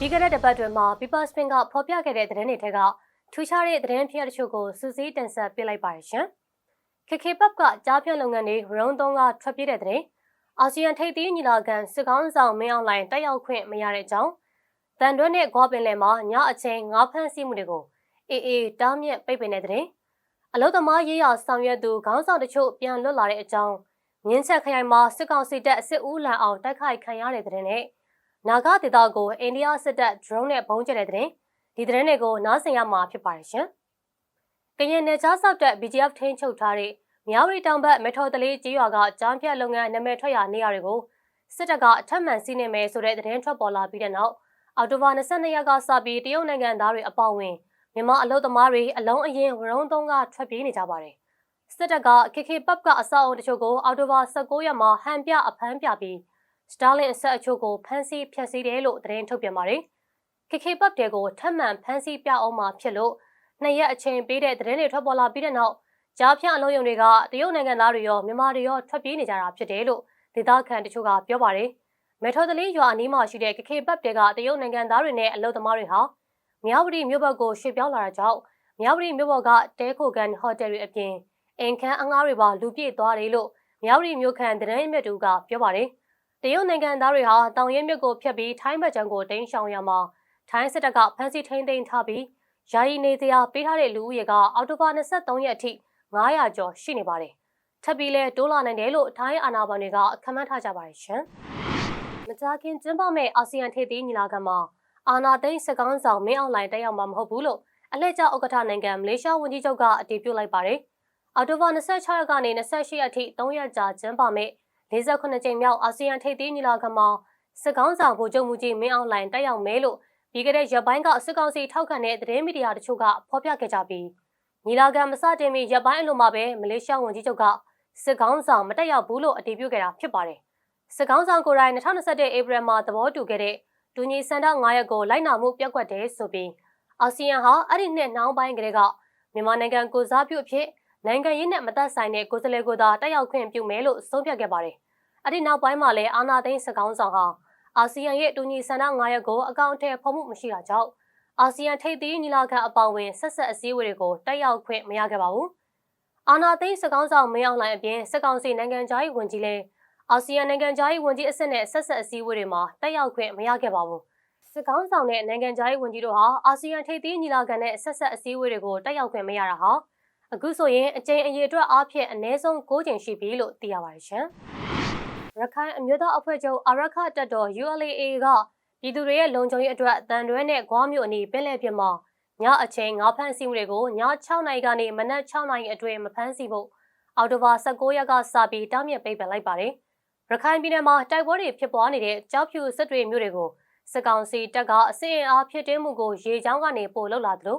ပြီးခဲ့တဲ့တပတ်တွင်မှာ People Spin ကဖော်ပြခဲ့တဲ့သတင်းတွေထက်ကထူးခြားတဲ့သတင်းဖြစ်ရပ်တချို့ကိုစူးစီးတင်ဆက်ပေးလိုက်ပါရရှင်။ KKPAP ကကြားဖြတ်လုပ်ငန်းတွေရုံးသုံးကထွက်ပြေးတဲ့သတင်းအာဆီယံထိပ်သီးညီလာခံစစ်ကောင်းဆောင်မင်းအောင်လှိုင်တက်ရောက်ခွင့်မရတဲ့အကြောင်းတန်တွဲနဲ့ဂွာပင်လယ်မှာညအချိန်ငါးဖမ်းဆီးမှုတွေကိုအေးအေးတားမြစ်ပိတ်ပင်တဲ့တဲ့အလုသမားရေးရာဆောင်ရွက်သူခေါင်းဆောင်တချို့ပြန်လွတ်လာတဲ့အကြောင်းမြင်းချက်ခရိုင်မှာစစ်ကောင်စီတပ်စစ်ဦးလံအောင်တိုက်ခိုက်ခံရတဲ့တဲ့နဲ့ နာဂဒေတာကိုအိန္ဒိယစစ်တပ် drone နဲ့ပုံကျတဲ့တဲ့ဒီသတင်းတွေကိုနားဆင်ရမှာဖြစ်ပါတယ်ရှင်။ကရင်နယ်ခြားစောက်တပ် BGF ထိန်းချုပ်ထားတဲ့မြောက်ရီတောင်ဘက်မေထော်တလေးကြီးရွာကကြားပြတ်လုပ်ငန်းနာမည်ထွက်ရာနေရာတွေကိုစစ်တပ်ကအထက်မှန်စီးနေမယ်ဆိုတဲ့သတင်းထွက်ပေါ်လာပြီးတဲ့နောက်အော်တိုဘာ22ရက်ကစပြီးတရုတ်နိုင်ငံသားတွေအပေါအဝင်မြန်မာအလုပ်သမားတွေအလုံးအရင်ဝရုံးသုံးကထွက်ပြေးနေကြပါတယ်။စစ်တပ်က KK ပတ်ကအဆောက်အုံတချို့ကိုအော်တိုဘာ19ရက်မှာဟန်ပြအဖမ်းပြပြီး စတာလင်အဆက်အချို့ကိုဖမ်းဆီးဖျက်ဆီးတယ်လို့သတင်းထုတ်ပြန်ပါတယ်။ KK ပတ်တဲကိုထပ်မံဖမ်းဆီးပြအောင်မှာဖြစ်လို့နှစ်ရက်အချိန်ပေးတဲ့သတင်းတွေထွက်ပေါ်လာပြီးတဲ့နောက်ကြားဖြန့်အလုံးယုံတွေကတရုတ်နိုင်ငံသားတွေရောမြန်မာတွေရောထွက်ပြေးနေကြတာဖြစ်တယ်လို့ဒေသခံတချို့ကပြောပါတယ်။မေထော်တလီရွာအနီးမှာရှိတဲ့ KK ပတ်တဲကတရုတ်နိုင်ငံသားတွေနဲ့အလုပ်သမားတွေဟာမြောက်ဝတီမြို့ဘက်ကိုရွှေ့ပြောင်းလာတာကြောင့်မြောက်ဝတီမြို့ဘော်ကတဲခိုကန်ဟိုတယ်တွေအပြင်အိမ်ခန်းအငှားတွေပါလူပြည့်သွားတယ်လို့မြောက်ဝတီမြို့ခံသတင်းမြတ်တူကပြောပါတယ်။ တရုတ်နိုင်ငံသားတွေဟာတောင်ရဲမြစ်ကိုဖျက်ပြီးထိုင်းဘက်ခြမ်းကိုတိမ်းရှောင်ရမှာထိုင်းစစ်တပ်ကဖမ်းဆီးထိန်းသိမ်းထားပြီးယာယီနေစရာပေးထားတဲ့လူဦးရေကအောက်တိုဘာ23ရက်အထိ900ကျော်ရှိနေပါတယ်။ထပ်ပြီးလဲတိုးလာနိုင်တယ်လို့ထိုင်းအာဏာပိုင်တွေကခန့်မှန်းထားကြပါတယ်ရှင်။မကြာခင်ကျင်းပမဲ့အာဆီယံထိပ်သီးညီလာခံမှာအာနာသိန်းစကောင်းဆောင်မင်းအောင်လှိုင်တက်ရောက်မှာမဟုတ်ဘူးလို့အလှည့်ကျဥက္ကဋ္ဌနိုင်ငံမလေးရှားဝန်ကြီးချုပ်ကအတည်ပြုလိုက်ပါတယ်။အော်တိုဘာ26ရက်ကနေ28ရက်အထိ3ရက်ကြာကျင်းပမဲ့ 48ကြိမ်မြောက်အာဆီယံထိပ်သီးညီလာခံမှာစကောင်းဆောင်ဗိုလ်ချုပ်မူကြီးမင်းအောင်လှိုင်တက်ရောက်မယ်လို့ပြီးခဲ့တဲ့ရက်ပိုင်းကစစ်ကောင်စီထောက်ခံတဲ့သတင်းမီဒီယာတချို့ကဖော်ပြခဲ့ကြပြီးညီလာခံမစတင်မီရက်ပိုင်းအလိုမှာပဲမလေးရှားဝန်ကြီးချုပ်ကစစ်ကောင်းဆောင်မတက်ရောက်ဘူးလို့အတည်ပြုခဲ့တာဖြစ်ပါတယ်။စစ်ကောင်းဆောင်ကိုယ်တိုင်2021ဧပြီမှာသဘောတူခဲ့တဲ့ဒူညီစန္ဒ9ရက်ကိုလိုက်နာမှုပြက်ကွက်တယ်ဆိုပြီးအာဆီယံဟာအဲ့ဒီနှစ်နှောင်းပိုင်းကလေးကမြန်မာနိုင်ငံကိုစားပြုအဖြစ် နိုင်ငံရေးနဲ့မသက်ဆိုင်တဲ့ကိုယ်စားလှယ်ကိုသာတက်ရောက်ခွင့်ပြုမယ်လို့ဆုံးဖြတ်ခဲ့ပါတယ်။အဲ့ဒီနောက်ပိုင်းမှာလည်းအာနာသိန်းစကောင်းဆောင်ဟာအာဆီယံရဲ့တူညီဆန္ဒ9ရက်ကိုအကောင့်ထဲဖော်မှုမရှိတာကြောင့်အာဆီယံထိပ်သီးညီလာခံအပေါဝင်ဆက်ဆက်အစည်းအဝေးတွေကိုတက်ရောက်ခွင့်မရခဲ့ပါဘူး။အာနာသိန်းစကောင်းဆောင်မင်းအောင်လှိုင်အပြင်စစ်ကောင်စီနိုင်ငံသားရေးဝန်ကြီးလည်းအာဆီယံနိုင်ငံသားရေးဝန်ကြီးအဆင့်နဲ့ဆက်ဆက်အစည်းအဝေးတွေမှာတက်ရောက်ခွင့်မရခဲ့ပါဘူး။စစ်ကောင်းဆောင်တဲ့နိုင်ငံသားရေးဝန်ကြီးတို့ဟာအာဆီယံထိပ်သီးညီလာခံနဲ့ဆက်ဆက်အစည်းအဝေးတွေကိုတက်ရောက်ခွင့်မရတာဟာ အခုဆိုရင်အကြိမ်အရေအတွက်အားဖြင့်အနည်းဆုံး9ကြိမ်ရှိပြီလို့သိရပါတယ်ရှင်။ရခိုင်အမျိုးသားအဖွဲ့ချုပ်အာရခတပ်တော် ULA ကပြည်သူတွေရဲ့လုံခြုံရေးအတွက်တန်တွဲနဲ့ဂွားမြို့အနီးပင်လယ်ပြင်မှာညအချိန်ငါးဖမ်းဆီးမှုတွေကိုည6နာရီကနေမနက်6နာရီအတွင်းမဖမ်းဆီးဖို့အော်တိုဘာ16ရက်ကစပြီးတားမြစ်ပိတ်ပင်လိုက်ပါတယ်။ရခိုင်ပြည်နယ်မှာတိုက်ပွဲတွေဖြစ်ပွားနေတဲ့ကြောက်ဖြူစစ်တွေမြို့တွေကိုစစ်ကောင်စီတပ်ကအစင်အားဖြစ်တင်းမှုကိုရေချောင်းကနေပို့လောက်လာသလို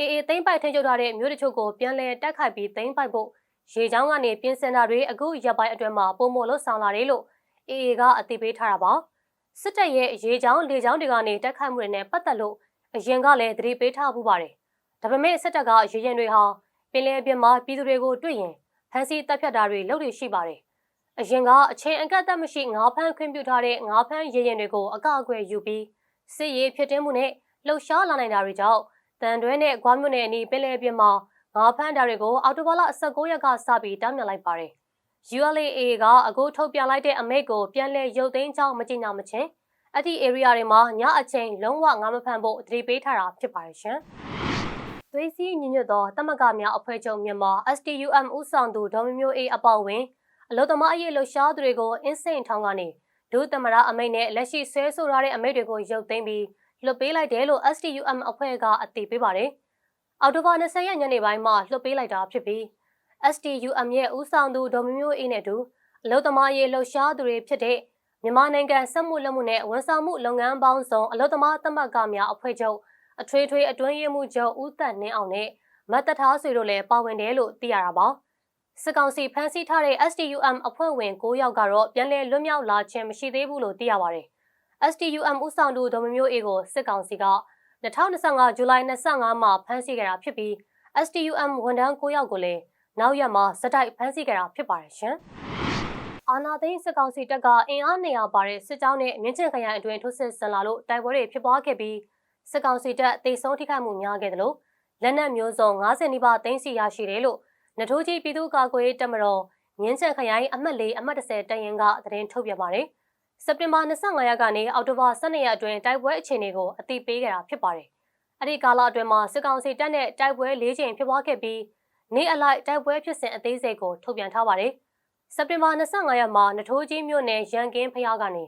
အေးအေးသိမ့်ပိုက်ထင်းကျတဲ့မြို့တချို့ကိုပြန်လည်တက်ခိုက်ပြီးသိမ့်ပိုက်ဖို့ရေချောင်းကနေပြင်ဆင်တာတွေအခုရပ်ပိုင်းအတွင်းမှာပုံမလို့ဆောင်လာတယ်လို့အေးအေးကအသိပေးထားတာပါစစ်တပ်ရဲ့ရေချောင်းလေချောင်းတွေကနေတက်ခိုက်မှုတွေနဲ့ပတ်သက်လို့အရင်ကလည်းသတိပေးထားမှုပါတယ်ဒါပေမဲ့စစ်တပ်ကရေရင်တွေဟာပင်လယ်ပြင်မှာပြည်သူတွေကိုတွေ့ရင်ဖမ်းဆီးတပ်ဖြတ်တာတွေလုပ်နေရှိပါတယ်အရင်ကအချိန်အကန့်အသတ်မရှိငါးဖမ်းခွင့်ပြုထားတဲ့ငါးဖမ်းရေရင်တွေကိုအကောက်အကွယ်ယူပြီးစစ်ရေးဖြစ်တင်းမှုနဲ့လှုပ်ရှားလာနိုင်တာတွေကြောင့် တန်တွဲနဲ့ဂွားမြို့နယ်အနီးပင်လယ်ပြင်မှာငါးဖမ်းတာတွေကိုအော်တိုဘာလ19ရက်ကစပြီးတားမြစ်လိုက်ပါတယ်။ ULA ကအခုထုတ်ပြန်လိုက်တဲ့အမိန့်ကိုပြန်လည်ရုပ်သိမ်းကြောင်းမကြေညာမချင်းအဲ့ဒီ area တွေမှာညအချိန်လုံးဝငါးမဖမ်းဖို့တတိပေးထားတာဖြစ်ပါတယ်ရှင်။သွေးစည်းညီညွတ်သောတမကများအဖွဲ့ချုပ်မြန်မာ STUM ဦးဆောင်သူဒေါ်မျိုးမျိုးအေးအပေါ့ဝင် အလုသမားအရေးလှုပ်ရှားသူတွေကိုအင်းစိန်ထောင်ကနေဒုသမရအမိန့်နဲ့လက်ရှိဆဲဆိုထားတဲ့အမိန့်တွေကိုရုပ်သိမ်းပြီး လွှတ်ပေးလိုက်တယ်လို့ STUM အဖွဲ့ကအတည်ပြုပါတယ်။အော်တိုဘာ20ရက်ညနေပိုင်းမှာလွှတ်ပေးလိုက်တာဖြစ်ပြီး STUM ရဲ့ဦးဆောင်သူဒေါ်မျိုးမျိုးအေးနဲ့တူအလုသမားရေးလှုပ်ရှားသူတွေဖြစ်တဲ့မြန်မာနိုင်ငံစက်မှုလက်မှုနဲ့ဝန်ဆောင်မှုလုပ်ငန်းပေါင်းစုံအလုသမားသမဂ္ဂများအဖွဲ့ချုပ်အထွေထွေအတွင်းရေးမှူးချုပ်ဦးသက်နှင်းအောင်နဲ့မတ်တထားဆွေတို့လည်းပါဝင်တယ်လို့သိရတာပါစစ်ကောင်စီဖမ်းဆီးထားတဲ့ STUM အဖွဲ့ဝင်9ယောက်ကတော့ပြန်လည်လွတ်မြောက်လာခြင်းမရှိသေးဘူးလို့သိရပါတယ်။ STUM ဦးဆောင်သူဒေါ်မမျိုးအေးကိုစစ်ကောင်စီက2025ဇူလိုင်25မှာဖမ်းဆီးခဲ့တာဖြစ်ပြီး STUM ဝန်ထမ်း9ယောက်ကိုလည်းနောက်ရက်မှာစတိုက်ဖမ်းဆီးခဲ့တာဖြစ်ပါတယ်ရှင်။အာနာသိန်းစစ်ကောင်စီတပ်ကအင်အား200ပါတဲ့စစ်ကြောင်းနဲ့မြင်းကျင်ခရိုင်အတွင်းထိုးစစ်ဆင်လာလို့တိုက်ပွဲတွေဖြစ်ပွားခဲ့ပြီးစစ်ကောင်စီတပ်တိတ်ဆုံးထိခိုက်မှုများခဲ့တယ်လို့လက်နက်မျိုးစုံ90နီးပါးသိမ်းဆီရရှိတယ်လို့နထိုးကြီးပြည်သူ့ကာကွယ်ရေးတပ်မတော်မြင်းကျင်ခရိုင်အမှတ်၄အမှတ်30တရင်ကသတင်းထုတ်ပြန်ပါတယ် စက်တင်ဘာ25ရက်ကနေအောက်တိုဘာ12ရက်အတွင်းတိုက်ပွဲအခြေအနေကိုအသိပေးခဲ့တာဖြစ်ပါတယ်အဲ့ဒီကာလအတွင်းမှာစစ်ကောင်စီတပ်နဲ့တိုက်ပွဲ၄ချိန်ဖြစ်ပွားခဲ့ပြီးနေ့အလိုက်တိုက်ပွဲဖြစ်စဉ်အသေးစိတ်ကိုထုတ်ပြန်ထားပါတယ်စက်တင်ဘာ25ရက်မှာနထိုးကြီးမြို့နယ်ရန်ကင်းဖျားကနေ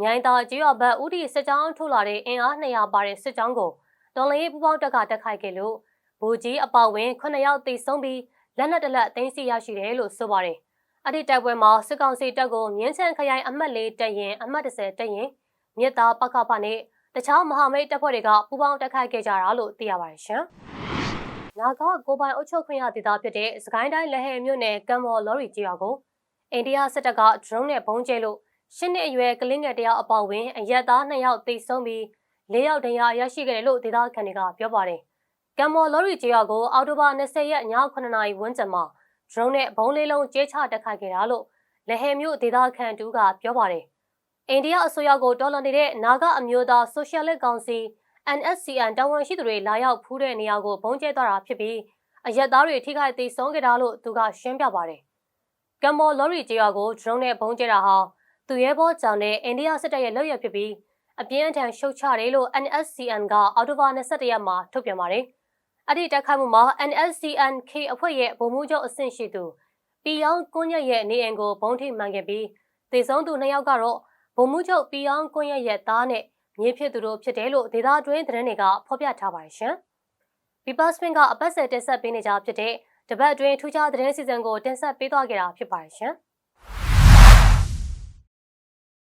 မြိုင်သာကျေးရွာဘက်ဦးတီစစ်ကြောင်းထုတ်လာတဲ့အင်အား200ပါတဲ့စစ်ကြောင်းကိုတော်လရေးပူပေါင်းတပ်ကတက်ခိုက်ခဲ့လို့ဘူကြီးအပေါဝင်9ယောက်တိဆုံးပြီးလက်နက်တလက်သိမ်းဆီရရှိတယ်လို့ဆိုပါတယ်။ အဲ့ဒီတိုက်ပွဲမှာစစ်ကောင်စီတပ်ကိုမြင်းချန်ခရိုင်အမှတ်၄တပ်ရင်အမှတ်30တပ်ရင်မြစ်သားပကဖနဲ့တခြားမဟာမိတ်တပ်ဖွဲ့တွေကပူးပေါင်းတက်ခိုက်ခဲ့ကြတာလို့သိရပါတယ်ရှင်။နာဂကိုပိုင်အုပ်ချုပ်ခွင့်ရဒေသဖြစ်တဲ့စကိုင်းတိုင်းလက်ဟဲမြို့နယ်ကံမော်လော်ရီကြီးရွာကိုအိန္ဒိယစစ်တပ်က drone နဲ့ပုံကျဲလို့ရှစ်နှစ်အရွယ်ကလေးငယ်တယောက်အပေါဝင်အရက်သား2ယောက်တိတ်ဆုံးပြီး၄ယောက်ဒဏ်ရာရရှိခဲ့တယ်လို့ဒေသခံတွေကပြောပါတယ်။ကံမော်လော်ရီကျေးရွာကိုအော်တိုဘာ20ရက်ည9နာရီဝန်းကျင်မှာ drone နဲ့ဘုံလေးလုံးကျဲချတက်ခိုက်ခဲ့တာလို့လက်ဟဲမြို့ဒေသခံတူကပြောပါတယ်။အိန္ဒိယအစိုးရကိုတော်လှန်နေတဲ့နာဂအမျိုးသားဆိုရှယ်လစ်ကောင်စီ NSCN တာဝန်ရှိသူတွေလာရောက်ဖူးတဲ့နေရာကိုဘုံကျဲသွားတာဖြစ်ပြီးအရက်သားတွေထိခိုက်သိဆုံးခဲ့တာလို့သူကရှင်းပြပါတယ်။ကံမော်လော်ရီကျေးရွာကို drone နဲ့ဘုံကျဲတာဟာသူရဲဘောကြောင့်နဲ့အိန္ဒိယစစ်တပ်ရဲ့လုပ်ရဖြစ်ပြီးအပြင်းအထန်ရှုတ်ချတယ်လို့ NSCN ကအော်တိုဘာ22ရက်မှာထုတ်ပြန်ပါတယ်။ အဲ့ဒီတိုက်ခိုက်မှုမှာ NSCN-K အဖွဲ့ရဲ့ဗိုလ်မှူးချုပ်အဆင့်ရှိသူပီယောင်းကွန်းရက်ရဲ့နေအိမ်ကိုဘုံထိမှန်ခဲ့ပြီးတေဆုံးသူနှစ်ယောက်ကတော့ဗိုလ်မှူးချုပ်ပီယောင်းကွန်းရက်ရဲ့သားနဲ့မြေဖြစ်သူတို့ဖြစ်တယ်လို့ဒေသတွင်းသတင်းတွေကဖော်ပြထားပါတယ်ရှင်။ People's Spin ကအပတ်စဉ်တင်ဆက်ပေးနေကြဖြစ်တဲ့တပတ်အတွင်းထူးခြားသတင်းစီစဉ်ကိုတင်ဆက်ပေးသွားခဲ့တာဖြစ်ပါတယ်ရှင်။